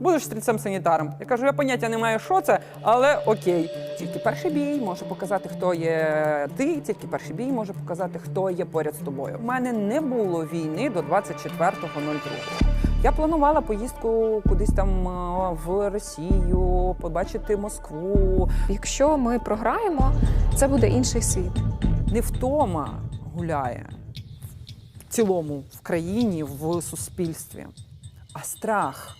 Будеш стрільцем санітаром. Я кажу, я поняття не маю, що це, але окей. Тільки перший бій може показати, хто є ти, тільки перший бій може показати, хто є поряд з тобою. У мене не було війни до 24.02. Я планувала поїздку кудись там е, в Росію, побачити Москву. Якщо ми програємо, це буде інший світ. Не втома гуляє в цілому в країні, в суспільстві, а страх.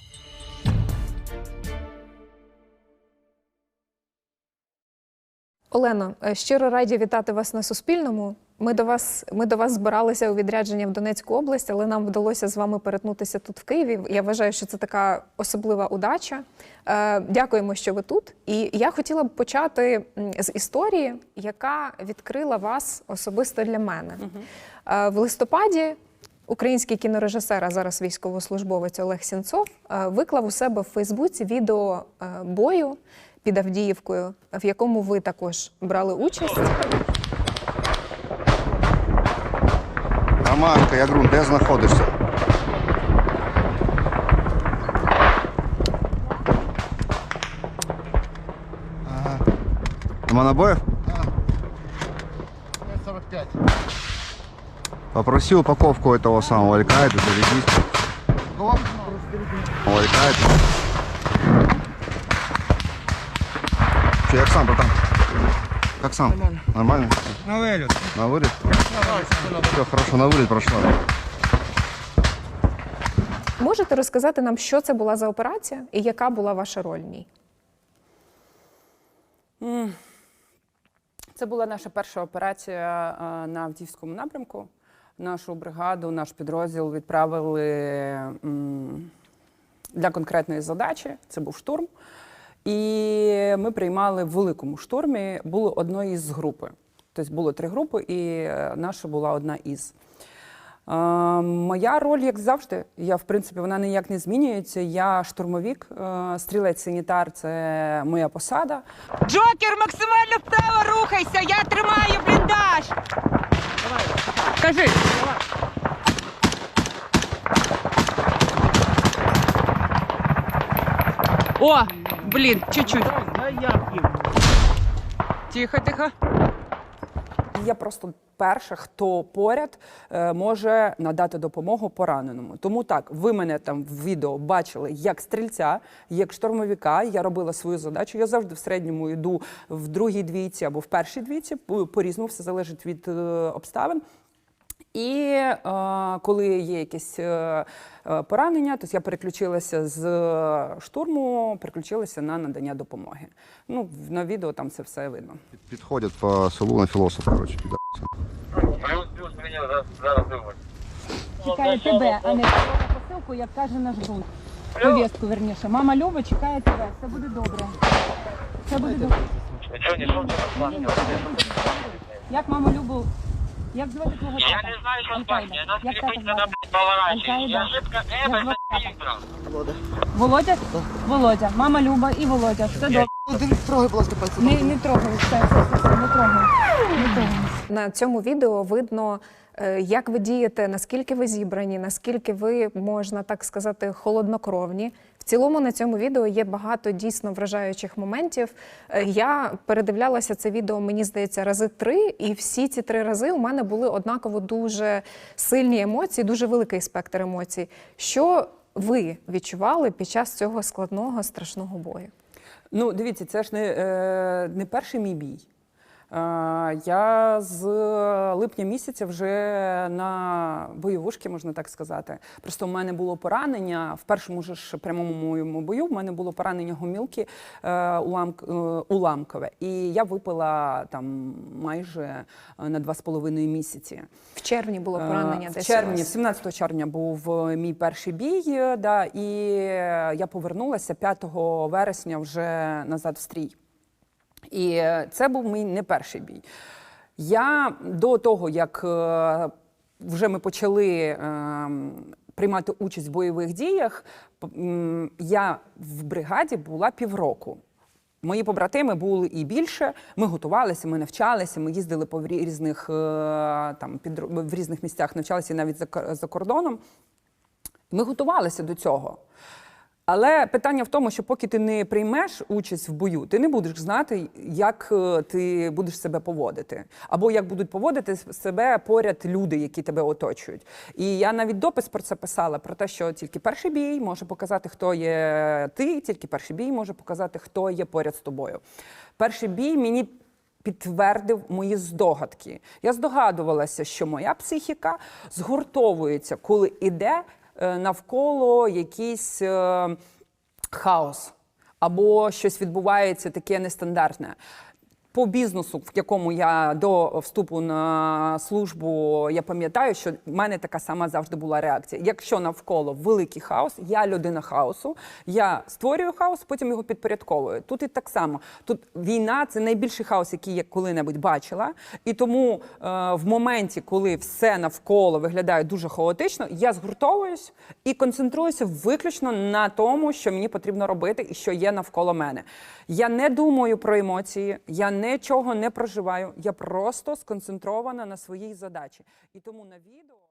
Олено, е, щиро раді вітати вас на Суспільному. Ми до вас, ми до вас збиралися у відрядження в Донецьку область, але нам вдалося з вами перетнутися тут в Києві. Я вважаю, що це така особлива удача. Е, Дякуємо, що ви тут. І я хотіла б почати з історії, яка відкрила вас особисто для мене. Е, В листопаді Український кінорежисер, а зараз військовослужбовець Олег Сінцов виклав у себе в Фейсбуці відео бою під Авдіївкою, в якому ви також брали участь. Романка, я ґрунт, де знаходишся? Ага. Нема набоїв? 45. Попроси упаковку этого самого Аль-Каиды, зарядись. Аль-Каида. Че, як сам, братан? Как сам? Нормально. Нормально? На виліт. На вылет? Все, хорошо, на вылет прошла. Можете розказати нам, що це була за операція і яка була ваша роль в ній? Це була наша перша операція е, на Авдіївському напрямку. Нашу бригаду, наш підрозділ відправили м, для конкретної задачі. Це був штурм. І ми приймали в великому штурмі. Було одної з групи. Тобто було три групи, і е, наша була одна із. Е, Моя роль, як завжди, я в принципі вона ніяк не змінюється. Я штурмовік, е, стрілець-санітар це моя посада. Джокер, максимально вправо рухайся! Я тримаю бліндаж! Давай. Кажи. О, блін, чуть-чуть. Тихо, тихо. Я просто перша, хто поряд е, може надати допомогу пораненому. Тому так, ви мене там в відео бачили як стрільця, як штурмовика. Я робила свою задачу. Я завжди в середньому йду в другій двійці або в першій двійці. По- По-різному все залежить від е, обставин. І е, коли є якесь е, е, поранення, то я переключилася з е, штурму, переключилася на надання допомоги. Ну, на відео там це все видно. Підходять по селу на філософ, короче, піда. Плюс плюс мені зараз зараз. Чекає тебе, а не посилку, як каже наш друг. Повістку, верніше. Мама Люба чекає тебе. Все буде добре. Все буде добре. Нічого, нічого, не. Як маму Любу? Як звати твого Я не знаю, що звати. Я. Нас Як на. Аль-Каїда. Я шибко Як за Володя. Володя? Володя. Мама Люба і Володя. Все добре. Трогай, будь ласка, пальцем. Не, не трогай, все, все, все, не трогай. Не трогай. На цьому відео видно, як ви дієте, наскільки ви зібрані, наскільки ви, можна так сказати, холоднокровні. В цілому на цьому відео є багато дійсно вражаючих моментів. Е, Я передивлялася це відео, мені здається, рази три, і всі ці три рази у мене були однаково дуже сильні емоції, дуже великий спектр емоцій. Що ви відчували під час цього складного страшного бою? Ну, дивіться, це ж не, е, не перший мій бій. Е, я з липня місяця вже на бойовушки, можна так сказати. Просто в мене було поранення в першому ж прямому моєму бою. В мене було поранення гомілки е, е, уламкове. І я випила там майже на два з половиною місяці. В червні було поранення десь В червні, 17 червня був мій перший бій, да, і я повернулася 5 вересня вже назад в стрій. І це був мій не перший бій. Я до того, як е, вже ми почали е, приймати участь в бойових діях, я в бригаді була півроку. Мої побратими були і більше. Ми готувалися, ми навчалися, ми їздили по різних е, там під в різних місцях, навчалися навіть за за кордоном. Ми готувалися до цього. Але питання в тому, що поки ти не приймеш участь в бою, ти не будеш знати, як е, ти будеш себе поводити, або як будуть поводити себе поряд люди, які тебе оточують. І я навіть допис про це писала: про те, що тільки перший бій може показати, хто є ти, тільки перший бій може показати, хто є поряд з тобою. Перший бій мені підтвердив мої здогадки. Я здогадувалася, що моя психіка згуртовується, коли іде навколо якийсь е, хаос або щось відбувається таке нестандартне. По бізнесу, в якому я до вступу на службу, я пам'ятаю, що в мене така сама завжди була реакція. Якщо навколо великий хаос, я людина хаосу, я створюю хаос, потім його підпорядковую. Тут і так само. Тут війна це найбільший хаос, який я коли-небудь бачила. І тому е, в моменті, коли все навколо виглядає дуже хаотично, я згуртовуюсь і концентруюся виключно на тому, що мені потрібно робити і що є навколо мене. Я не думаю про емоції, я нічого не проживаю. Я просто сконцентрована на своїй задачі. І тому на відео.